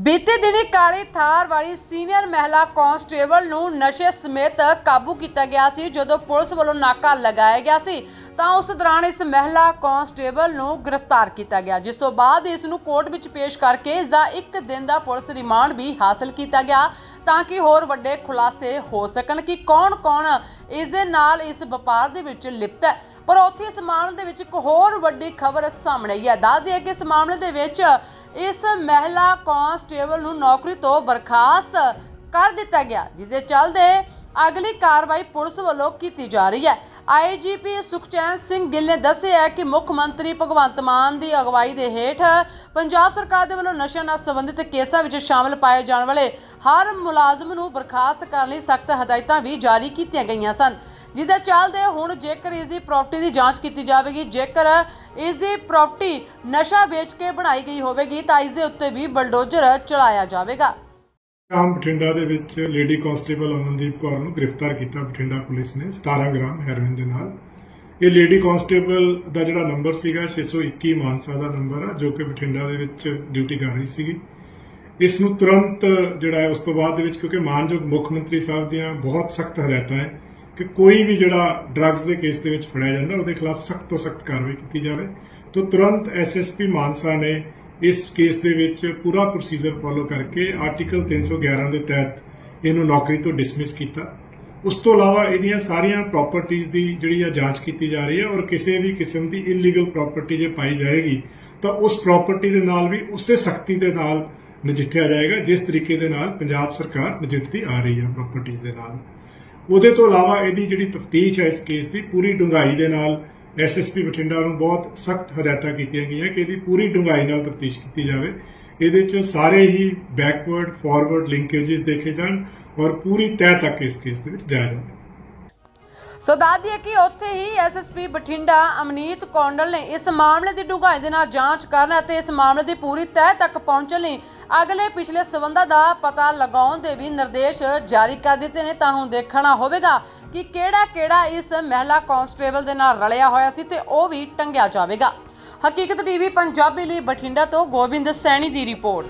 ਬੀਤੇ ਦਿਨੀ ਕਾਲੀ ਥਾਰ ਵਾਲੀ ਸੀਨੀਅਰ ਮਹਿਲਾ ਕਾਂਸਟੇਬਲ ਨੂੰ ਨਸ਼ੇ ਸਮੇਤ ਕਾਬੂ ਕੀਤਾ ਗਿਆ ਸੀ, ਜਦੋਂ ਪੁਲਿਸ ਵੱਲੋਂ ਨਾਕਾ ਲਗਾਇਆ ਗਿਆ ਸੀ। ਤਾਂ ਉਸ ਦੌਰਾਨ ਇਸ ਮਹਿਲਾ ਕਾਂਸਟੇਬਲ ਨੂੰ ਗ੍ਰਿਫਤਾਰ ਕੀਤਾ ਗਿਆ, ਜਿਸ ਤੋਂ ਬਾਅਦ ਇਸ ਨੂੰ ਕੋਰਟ ਵਿੱਚ ਪੇਸ਼ ਕਰਕੇ ਇਸ ਦਾ ਇੱਕ ਦਿਨ ਦਾ ਪੁਲਿਸ ਰਿਮਾਂਡ ਵੀ ਹਾਸਲ ਕੀਤਾ ਗਿਆ, ਤਾਂ ਕਿ ਹੋਰ ਵੱਡੇ ਖੁਲਾਸੇ ਹੋ ਸਕਣ ਕਿ ਕੌਣ-ਕੌਣ ਇਸ ਦੇ ਨਾਲ ਇਸ ਵਪਾਰ ਦੇ ਵਿੱਚ ਲਿਪਤ ਹੈ। ਪਰ ਉੱਥੇ ਇਸ ਮਾਮਲੇ ਦੇ ਵਿੱਚ ਇੱਕ ਹੋਰ ਵੱਡੀ ਖਬਰ ਸਾਹਮਣੇ ਆਈ ਹੈ। ਦੱਸ ਦਈਏ ਕਿ ਇਸ ਮਾਮਲੇ ਦੇ ਵਿੱਚ ਇਸ ਮਹਿਲਾ ਕਾਂਸਟੇਬਲ ਨੂੰ ਨੌਕਰੀ ਤੋਂ ਬਰਖਾਸਤ ਕਰ ਦਿੱਤਾ ਗਿਆ, ਜਿਸ ਦੇ ਚੱਲਦੇ ਅਗਲੀ ਕਾਰਵਾਈ ਪੁਲਿਸ ਵੱਲੋਂ ਕੀਤੀ ਜਾ ਰਹੀ ਹੈ। ਆਈਜੀਪੀ ਸੁਖਚੈਨ ਸਿੰਘ ਗਿੱਲ ਨੇ ਦੱਸਿਆ ਕਿ ਮੁੱਖ ਮੰਤਰੀ ਭਗਵੰਤ ਮਾਨ ਦੀ ਅਗਵਾਈ ਦੇ ਹੇਠ ਪੰਜਾਬ ਸਰਕਾਰ ਦੇ ਵੱਲੋਂ ਨਸ਼ਿਆਂ ਨਾਲ ਸੰਬੰਧਿਤ ਕੇਸਾਂ ਵਿੱਚ ਸ਼ਾਮਲ ਪਾਏ ਜਾਣ ਵਾਲੇ ਹਰ ਮੁਲਾਜ਼ਮ ਨੂੰ ਬਰਖਾਸਤ ਕਰਨ ਲਈ ਸਖਤ ਹਦਾਇਤਾਂ ਵੀ ਜਾਰੀ ਕੀਤੀਆਂ ਗਈਆਂ ਸਨ ਜਿਸ ਦੇ ਚੱਲਦੇ ਹੁਣ ਜੇਕਰ ਇਸ ਦੀ ਪ੍ਰਾਪਰਟੀ ਦੀ ਜਾਂਚ ਕੀਤੀ ਜਾਵੇਗੀ, ਜੇਕਰ ਇਸ ਦੀ ਪ੍ਰਾਪਰਟੀ ਨਸ਼ਾ ਵੇਚ ਕੇ ਬਣਾਈ ਗਈ ਹੋਵੇਗੀ ਤਾਂ ਇਸ ਦੇ ਉੱਤੇ ਵੀ ਬਲਡੋਜ਼ਰ ਚਲਾਇਆ ਜਾਵੇਗਾ। ਆਮ ਬਠਿੰਡਾ ਦੇ ਵਿੱਚ ਲੇਡੀ ਕਾਂਸਟੇਬਲ ਅਮਨਦੀਪ ਕੌਰ ਨੂੰ ਗ੍ਰਿਫਤਾਰ ਕੀਤਾ ਬਠਿੰਡਾ ਪੁਲਿਸ ਨੇ 17 ਗ੍ਰਾਮ ਹੈਰੋਇਨ ਦੇ ਨਾਲ। ਇਹ ਲੇਡੀ ਕਾਂਸਟੇਬਲ ਦਾ ਜਿਹੜਾ ਨੰਬਰ ਸੀਗਾ 621 ਮਾਨਸਾ ਦਾ ਨੰਬਰ ਆ, ਜੋ ਕਿ ਬਠਿੰਡਾ ਦੇ ਵਿੱਚ ਡਿਊਟੀ ਕਰ ਰਹੀ ਸੀਗੀ। ਇਸ ਨੂੰ ਤੁਰੰਤ ਜਿਹੜਾ ਹੈ, ਉਸ ਤੋਂ ਬਾਅਦ ਦੇ ਵਿੱਚ, ਕਿਉਂਕਿ ਮਾਨਯੋਗ ਮੁੱਖ ਮੰਤਰੀ ਸਾਹਿਬ ਦੀਆਂ ਬਹੁਤ ਸਖਤ ਹਦਾਇਤਾਂ ਹੈ ਕਿ ਕੋਈ ਵੀ ਜਿਹੜਾ ਡਰੱਗਸ ਦੇ ਕੇਸ ਦੇ ਵਿੱਚ ਫੜਿਆ ਜਾਂਦਾ, ਉਹਦੇ ਖਿਲਾਫ ਸਖਤ ਤੋਂ ਸਖਤ ਕਾਰਵਾਈ ਕੀਤੀ ਜਾਵੇ। ਤੋਂ ਤੁਰੰਤ ਐਸਐਸਪੀ ਮਾਨਸਾ ਨੇ ਇਸ ਕੇਸ ਦੇ ਵਿੱਚ ਪੂਰਾ ਪ੍ਰੋਸੀਜਰ ਫੋਲੋ ਕਰਕੇ ਆਰਟੀਕਲ 311 ਦੇ ਤਹਿਤ ਇਹਨੂੰ ਨੌਕਰੀ ਤੋਂ ਡਿਸਮਿਸ ਕੀਤਾ। ਉਸ ਤੋਂ ਇਲਾਵਾ ਇਹਦੀਆਂ ਸਾਰੀਆਂ ਪ੍ਰਾਪਰਟੀਆਂ ਦੀ ਜਿਹੜੀ ਆ ਜਾਂਚ ਕੀਤੀ ਜਾ ਰਹੀ ਹੈ ਔਰ ਕਿਸੇ ਵੀ ਕਿਸਮ ਦੀ ਇਲੀਗਲ ਪ੍ਰਾਪਰਟੀ ਜੇ ਪਾਈ ਜਾਏਗੀ, ਤਾਂ ਉਸ ਪ੍ਰਾਪਰਟੀ ਦੇ ਨਾਲ ਵੀ ਉਸੇ ਸਖਤੀ ਦੇ ਨਾਲ ਨਜਿੱਠਿਆ ਜਾਏਗਾ, ਜਿਸ ਤਰੀਕੇ ਦੇ ਨਾਲ ਪੰਜਾਬ ਸਰਕਾਰ ਨਜਿੱਠਦੀ ਆ ਰਹੀ ਹੈ ਪ੍ਰਾਪਰਟੀਆਂ ਦੇ ਨਾਲ। ਉਹਦੇ ਤੋਂ ਇਲਾਵਾ ਇਹਦੀ ਜਿਹੜੀ ਤਫਤੀਸ਼ ਹੈ ਇਸ ਕੇਸ ਦੀ, ਪੂਰੀ ਡੂੰਘਾਈ ਦੇ ਨਾਲ ਐਸਐਸਪੀ ਬਠਿੰਡਾ ਨੂੰ ਬਹੁਤ ਸਖਤ ਹਦਾਇਤਾਂ ਕੀਤੀਆਂ ਗਈਆਂ ਕਿ ਇਹਦੀ ਪੂਰੀ ਡੂੰਘਾਈ ਨਾਲ ਤਫਤੀਸ਼ ਕੀਤੀ ਜਾਵੇ। ਇਹਦੇ 'ਚ ਸਾਰੇ ਹੀ ਬੈਕਵਰਡ ਫਾਰਵਰਡ ਲਿੰਕੇजेस ਦੇਖੇ ਜਾਣ ਔਰ ਪੂਰੀ ਤਹਿ ਤੱਕ ਇਸ ਕੇਸ ਦੇ ਵਿੱਚ ਜਾਇਆ ਜਾਵੇ। ਸੋ ਦੱਸ ਦਈਏ ਕਿ ਉੱਥੇ ਹੀ ਐਸਐਸਪੀ ਬਠਿੰਡਾ ਅਮਨੀਤ ਕੌਂਡਲ ਨੇ ਇਸ ਮਾਮਲੇ ਦੀ ਡੂੰਘਾਈ ਦੇ ਨਾਲ ਜਾਂਚ ਕਰਨ ਅਤੇ ਇਸ ਮਾਮਲੇ ਦੀ ਪੂਰੀ ਤਹਿ ਤੱਕ ਪਹੁੰਚਣ ਲਈ ਅਗਲੇ ਪਿਛਲੇ ਸਬੰਧਾਂ ਦਾ ਪਤਾ ਲਗਾਉਣ ਦੇ ਵੀ ਨਿਰਦੇਸ਼ ਜਾਰੀ ਕਰ ਦਿੱਤੇ ਨੇ। ਤਾਂ ਹੁਣ ਦੇਖਣਾ ਹੋਵੇਗਾ ਕਿ ਕਿਹੜਾ ਕਿਹੜਾ ਇਸ ਮਹਿਲਾ ਕਾਂਸਟੇਬਲ ਦੇ ਨਾਲ ਰਲਿਆ ਹੋਇਆ ਸੀ ਤੇ ਉਹ ਵੀ ਟੰਗਿਆ ਜਾਵੇਗਾ। ਹਕੀਕਤ ਟੀਵੀ ਪੰਜਾਬੀ ਲਈ ਬਠਿੰਡਾ ਤੋਂ ਗੋਬਿੰਦ ਸੈਣੀ ਦੀ ਰਿਪੋਰਟ।